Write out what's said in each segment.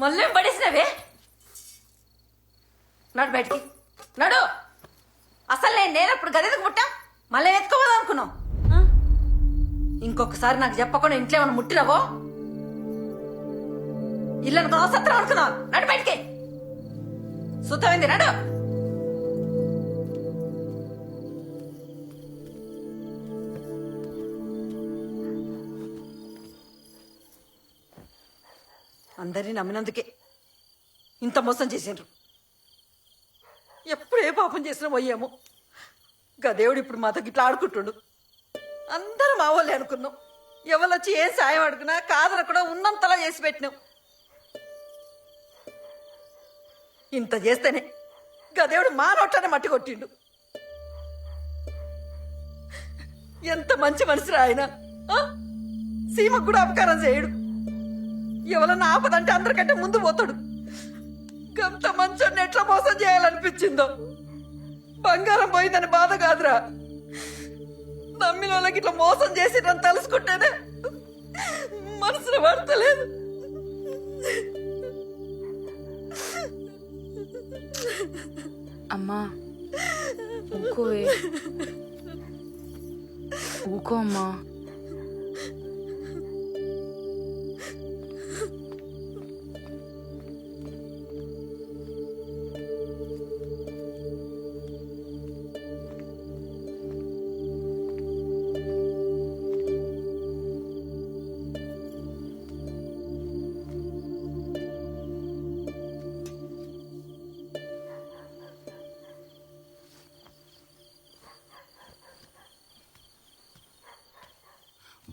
మళ్ళీ పడేసినవే. నడు బయటికి. నడు. అసలు నేను నేనప్పుడు గదికి పుట్టా మళ్ళీ ఎత్తుకోవద్దు అనుకున్నావు. ఆ? ఇంకొకసారి నాకు చెప్పకుండా ఇంట్లో ఏమైనా ముట్టినవో? ఇల్లు అవసరం అనుకున్నావు. నడు బయటికి. సుతమైంది నడు. అందరినీ నమ్మినందుకే ఇంత మోసం చేసిండ్రు. ఎప్పుడు ఏ పాపం చేసినా పోయాము. గదేవుడు ఇప్పుడు మాతో ఇట్లా ఆడుకుంటుండు. అందరం మా వాళ్ళే అనుకున్నాం. ఎవరొచ్చి ఏం సాయం అడుగునా కాదన కూడా ఉన్నంతలా చేసి పెట్టినాం. ఇంత చేస్తేనే గదేవుడు మా నోట్లనే మట్టి కొట్టిండు. ఎంత మంచి మనిషిరా ఆయన సీమకు కూడా అపకారం చేయడు. ఎవరన్నా ఆపదంటే అందరికంటే ముందు పోతాడు. గంత మంచోడిని ఎట్లా మోసం చేయాలనిపించిందో. బంగారం పోయిందని బాధ కాదురా. నమ్మిన వాళ్ళకి ఇట్లా మోసం చేసిరని తెలుసుకుంటేనే మనసులో పడతలేదు. అమ్మా ఊకోవే. ఊకో అమ్మా.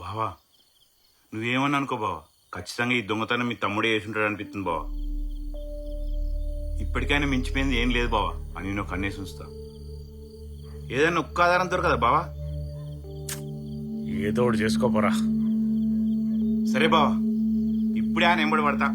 బావా నువ్వేమన్నా అనుకో బావా? ఖచ్చితంగా ఈ దొంగతనం మీ తమ్ముడే చేసుంటాడు అనిపిస్తుంది బావా. ఇప్పటికైనా మించిపోయింది ఏం లేదు బావా అని నేను కన్నేసి ఉంచుతా. ఏదైనా ఒక్క ఆధారం దొరకదా బావా? ఏదో ఒకటి చేసుకోపోరా సరే బావా ఇప్పుడే ఆయన ఎంబడి పడతా.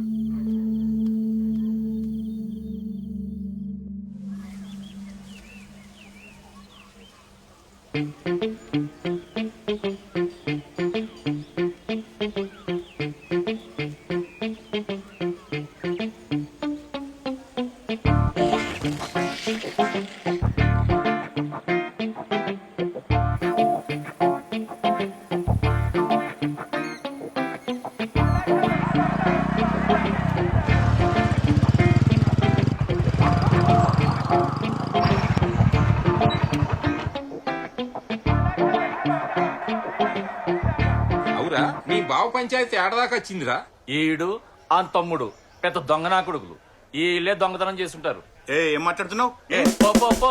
పంచాయతీ ఏడదాకా వచ్చిందిరా? ఈడు ఆ తమ్ముడు పెద్ద దొంగనా కొడుకులు. ఈ ఇల్లే దొంగతనం చేస్తుంటారు ఏ ఏం మాట్లాడుతున్నావు? ఏ, పో పో పో.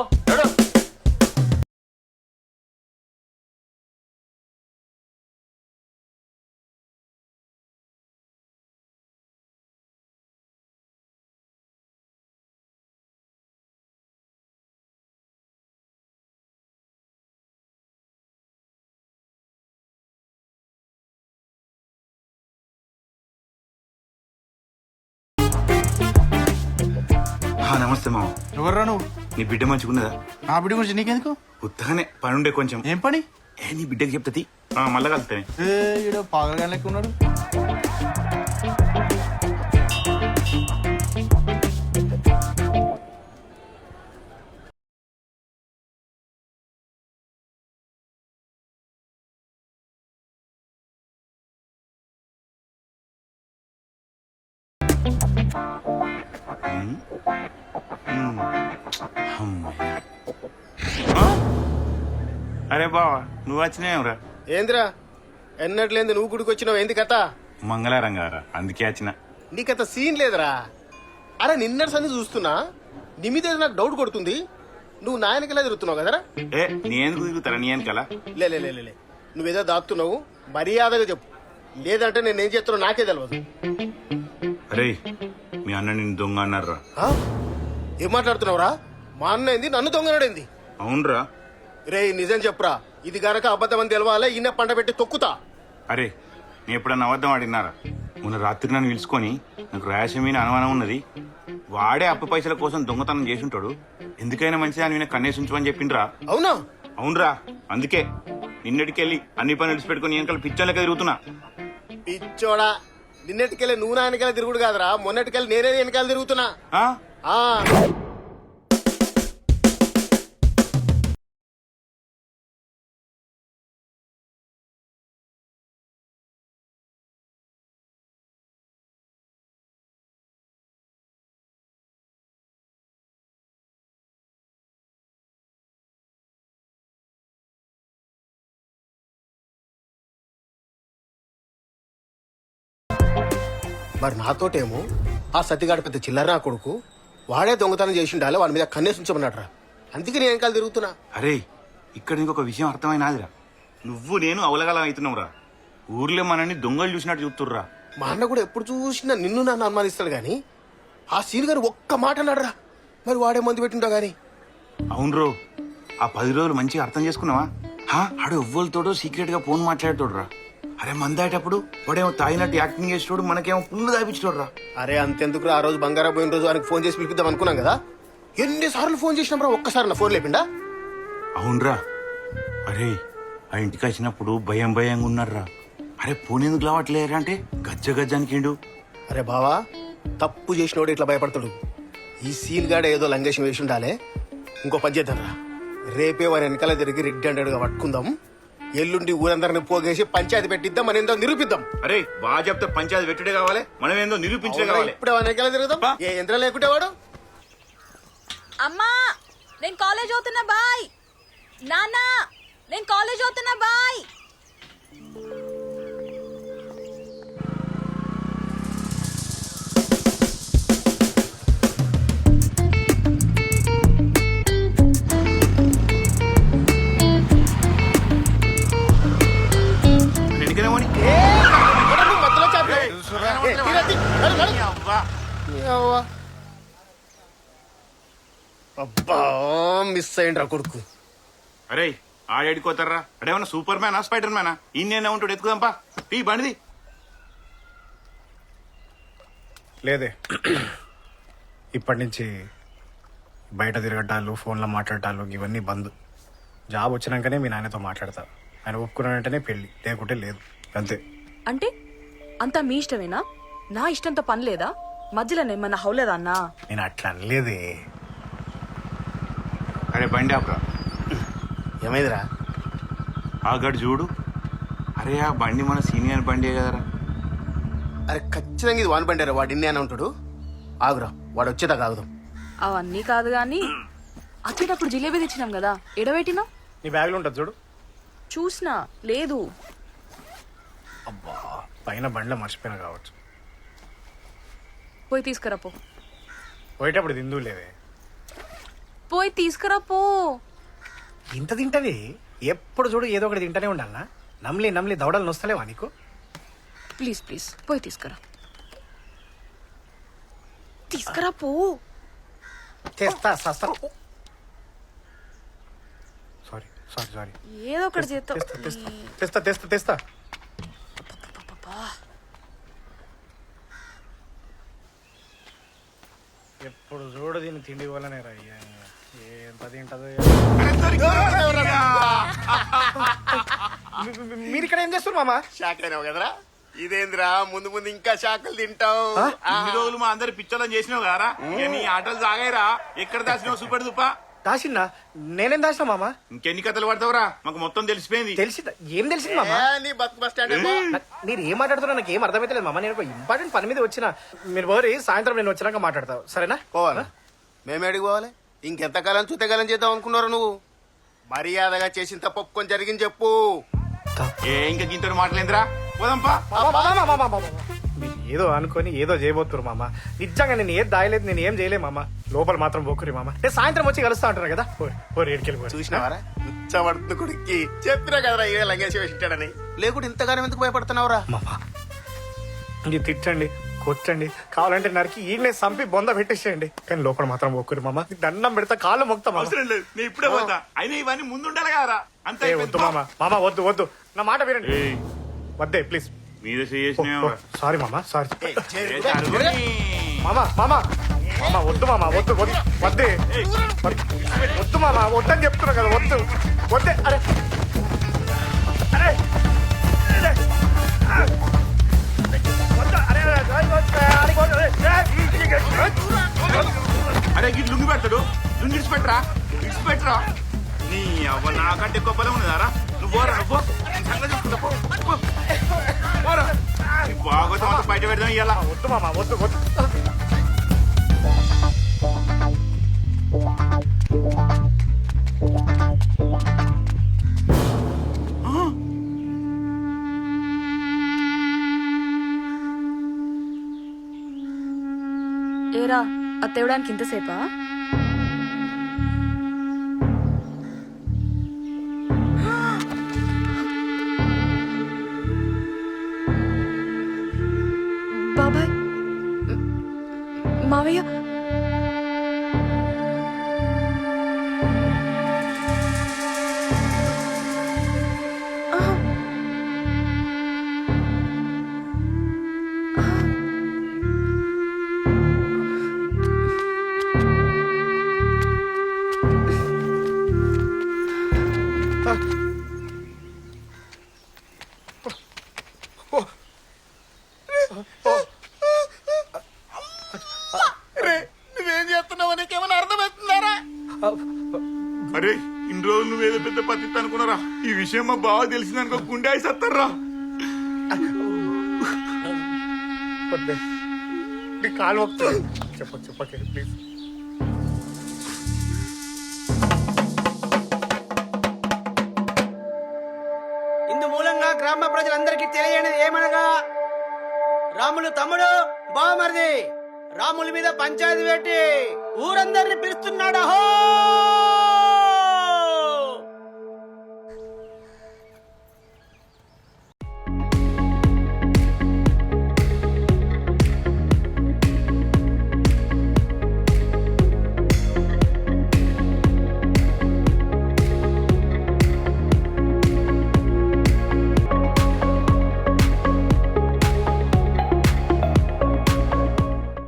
నమస్తే మామ. ఎవర్రా నువ్వు? నీ బిడ్డ మంచిగున్నదా నా బిడ్డ గురించి నీకెందుకు? ఉత్తగానే పనుండే కొంచెం. ఏం పని? ఏ నీ బిడ్డకి చెప్తుంది మళ్ళా ఏ ఈడ పాగలగా ఉన్నాడు. అరే బావా నువ్వు వచ్చినావురా ఏందిరా? ఎన్నట్లేంది నువ్వు గుడికి వచ్చినావు ఏంది కథ? మంగళారం గారా అందుకే వచ్చిన. నీకత సీన్ లేదురా. అరే నిన్నటి సంది చూస్తున్నా నీ మీద నాకు డౌట్ కొడుతుంది నువ్వు నాయనకెలా తిరుగుతున్నావు కదరా? ఏ నేను తిరుగుతారా నీ వెనకాల? లే లే, లే, లే. నువ్వేదో దాక్కుతున్నావు మర్యాదగా చెప్పు. లేదంటే నేనేం చేస్తున్నావు నాకే తెలియదు అరే మీ అన్న నిన్ను దొంగ అన్నారా? ఏం మాట్లాడుతున్నావురా? మా అన్న ఏంది? నన్ను దొంగనాడేంది అవునరా. రే నిజం చెప్పురా. ఇది గనక అబద్ధం అని తెలవాలే ఈయన పంట పెట్టి తొక్కుతా. అరే నేను ఎప్పుడన్నా అబద్ధం ఆడినారా మొన్న రాత్రి నన్ను పిలుచుకొని నాకు రాయసం మీద అనుమానం ఉన్నది. వాడే అప్పు పైసల కోసం దొంగతనం చేసి ఉంటాడు ఎందుకైనా మంచిది అని కన్నేసి ఉంచమని చెప్పిండ్రా? అవునా? అవునరా అందుకే. నిన్నటికెళ్ళి అన్ని పనులు విడిచిపెట్టుకుని వెనకాల పిచ్చోళ్ళకి తిరుగుతున్నా పిచ్చోడా నిన్నటికెళ్ళి నువ్వు వెనకాల తిరుగుడు కాదురా. మొన్నటికెళ్ళి నేనే వెనకాల తిరుగుతున్నా. ఆ? మరి నాతోటేమో ఆ సతిగాడు పెద్ద చిల్లర నా కొడుకు వాడే దొంగతనం చేసి ఉండాలి వాడి మీద కన్నేసి ఉంచమన్నాడు అందుకే నేను వెనకాల తిరుగుతున్నా. అరే ఇక్కడ ఇంకొక విషయం అర్థమైనాదిరా. నువ్వు నేను అవలగలం అవుతున్నావురా. ఊర్లో మనల్ని దొంగలు చూసినట్టు చూస్తుర్రా. మా అన్న కూడా ఎప్పుడు చూసినా నిన్ను నన్ను అనుమానిస్తాడు గాని ఆ సీన్ గారు ఒక్క మాట అన్నాడురా. మరి వాడే మందు పెట్టింటా గాని? అవును రో ఆ పది రోజులు మంచిగా అర్థం చేసుకున్నావా? ఆడు ఎవ్వరితోడో సీక్రెట్గా ఫోన్ మాట్లాడేటోడురా. అరే మందాటప్పుడు వాడేమో తాగినట్టు యాక్టింగ్ చేసేటోడు మనకేమో పుల్లు తాపించోడురా అరే అంతెందుకు ఆ రోజు బంగారా పోయిన రోజు ఆయనకు ఫోన్ చేసి పిలిపిద్దాం అనుకున్నాం కదా. ఎన్నిసార్లు ఫోన్ చేసినప్పుడు ఒక్కసారి నా ఫోన్ లేపిండా? అవునరా. అరే ఆ ఇంటికి వచ్చినప్పుడు భయం భయంగా ఉన్నారా అరే ఫోన్ ఎందుకు లావట్లేరా అంటే గజ్జ గజ్జానికిండు? అరే బావా తప్పు చేసినోడు ఇట్లా భయపడతాడు. ఈ సీల్ గాడ ఏదో లంగేషం వేసి ఉండాలే ఇంకో పని చేద్దాంరా. రేపే వారి వెనకాల తిరిగి రెడ్ హండ్రెడ్గా పట్టుకుందాం. ఎల్లుండి ఊరందరిని పోగేసి పంచాయతీ పెట్టిద్దాం మన ఏందో నిరూపిద్దాం. అరే బాగా చెప్తే పంచాయతీ పెట్టుడే కావాలి మనం ఏందో నిరూపించడే కావాలి. ఇప్పుడు వెనకాల తిరుగుదాం. ఏ యంత్రం లేకుంటే వాడు? అమ్మా నేను కాలేజ్ అవుతున్నా బాయ్. నాన్న నేను కాలేజ్ అవుతున్నా బాయ్. మిస్ అయ్యిండ్రా కొడుకు. అరే ఆడేడుకోతారా అడేమన్నా సూపర్ మ్యానా స్పైడర్ మ్యానా ఇన్నేనా ఉంటాడు ఎత్తుకుదాంపా. టీ బండిది. లేదే. ఇప్పటి నుంచి బయట తిరగటాలు ఫోన్లో మాట్లాడటాలు ఇవన్నీ బంద్. జాబ్ వచ్చినాకనే మీ నాయనతో మాట్లాడతా. ఆయన ఒప్పుకున్నానంటేనే పెళ్ళి లేకుంటే లేదు. అంతే. అంటే? అంతా మీ ఇష్టమేనా? నా ఇష్టంతో పని లేదా? మధ్యలో ఏమన్నా హౌలేదా అన్నా? నేను అట్లా అనలేదే. అరే బండి ఆపరా. ఏమైందిరా? ఆ గడు చూడు. అరే ఆ బండి మన సీనియర్ బండి కదరా. అరే ఖచ్చితంగా ఇది వాన్ బండారా వాడు ఇన్ని అని ఉంటాడు ఆగురా వాడు వచ్చేదాకా ఆగుదాం. అవన్నీ కాదు గాని వచ్చేటప్పుడు జిలేబీ తెచ్చినాం కదా ఎడబెట్టినా? నీ బ్యాగ్లో ఉంటుంది చూడు. చూసినా లేదు. అబ్బా పైన బండ్లో మర్చిపోయినా కావచ్చు. పోయి తీసుకురా పో. పోయేటప్పుడు తిందు లేదే పోయి తీసుకురా పో. ఇంత తింటది? ఎప్పుడు చూడు ఏదో ఒకటి తింటూనే ఉండాలనా? నమ్లి నమ్లి దవడలు నొస్తలేవా నీకు? ప్లీజ్ ప్లీజ్ పోయి తీసుకురా. తీసుకురా పో. తెస్తా సస్తా. Sorry sorry sorry. ఏదో ఒకటి చేస్తావు తెస్తా తెస్తా తెస్తా ఎప్పుడు చూడు దీన్ని తిండి వల్లనే రా. ఎంత తింటదో మీరు ఇక్కడ ఏం చేస్తారు మామా? షాక్ అయినావు కదరా? ఇదేంద్రా? ముందు ముందు ఇంకా షాకులు తింటావు. ఇన్ని రోజులు మా అందరి పిచ్చోళ్ళని చేసినావు కదరా? ఇక నీ ఆటలు సాగాయిరా. ఎక్కడ దాచినావు సూపర్ దుప్ప? దాసిందా? నేనేం దాసిన మామా? ఇంకెన్ని కథలు పడతావురా? మాకు మొత్తం తెలిసిపోయింది. తెలిసి ఏం తెలిసింది మామా? నీ బస్ బస్ స్టాండ్ మీరు ఏం మాట్లాడుతున్నా నాకు ఏం అర్థమైతలేదు మామ. నేను ఒక ఇంపార్టెంట్ పని మీద వచ్చిన. మీరు పోరి సాయంత్రం నేను వచ్చినాక మాట్లాడతావు సరేనా? పోవాలా? మేమే అడిగి పోవాలి? ఇంకెంతకాలం చూతకాలం చేద్దాం అనుకున్నారు నువ్వు? మర్యాదగా చేసిన తప్పు ఒప్పుకొని జరిగింది చెప్పు. ఏ ఇంకా గింతడు మాటలేందిరా పోదాంపా. మామ, మామ, మామ, మామ, మామ. మీరు ఏదో అనుకొని ఏదో చేయబోతున్నారు మామ. నిజంగా నేను ఏది దాయలేదు నేను ఏం చేయలేదు మామ. లోపల మాత్రం పోకురి మామ. నేను సాయంత్రం వచ్చి కలుస్తా అంటారు కదా? పోరి ఏడికెళ్ళి చూసినావారా? ఉచ్చబడుతుంది కొడుక్కి. చెప్పినా కదరా ఇవే లంగేసి వేసింటాడని లేకుంటే ఇంతగానం ఎందుకు భయపడుతున్నావురా? మామ ఇది తిట్టండి. కొట్టండి. కావాలంటే నరికి ఈయనే సంపి బొంద పెట్టేసేయండి. కానీ లోపల మాత్రం పోకురి మామ. దండం పెడతా కాళ్ళు మొక్తా మామ. అవసరం లేదు. నేను ఇప్పుడే పోతా. అయినా ఇవన్నీ ముందు ఉండాలి కదరా. అంతే వద్దు మామ. మామ వద్దు వద్దు. నా మాట వినండి. వద్దే ప్లీజ్. మీద సారీ మామ సారీ. మామ మామ. మామ వద్దు మామ వద్దు వద్దు. వద్దే. వద్దు. వద్దు మామ వద్దని చెప్తున్నా కదా వద్దు. వద్దే అరే. అరే. అవ్వ నాకంటే ఎక్కువ పొలం ఉన్నదారా నువ్వు పోరా నువ్వు. పోరా. నీ బాగోతం అంతా బయట పెడదాం ఇయ్యాల. వద్దు మామ వద్దు వద్దు. ఏరా అది తేవడానికి ఇంతసేపా? మావయ్య? నువ్వేం విషయం మా బావ తెలిసిందనుకో గుండె నీ కాలు వద్దు చెప్ప చెప్పకే ప్లీజ్ ఇందు మూలంగా గ్రామ ప్రజలందరికీ తెలియనిది ఏమనగా రాములు తమ్ముడు బావమరిది రాముల మీద పంచాయతీ పెట్టి ఊరందరిని పిలుస్తున్నాడు అహో!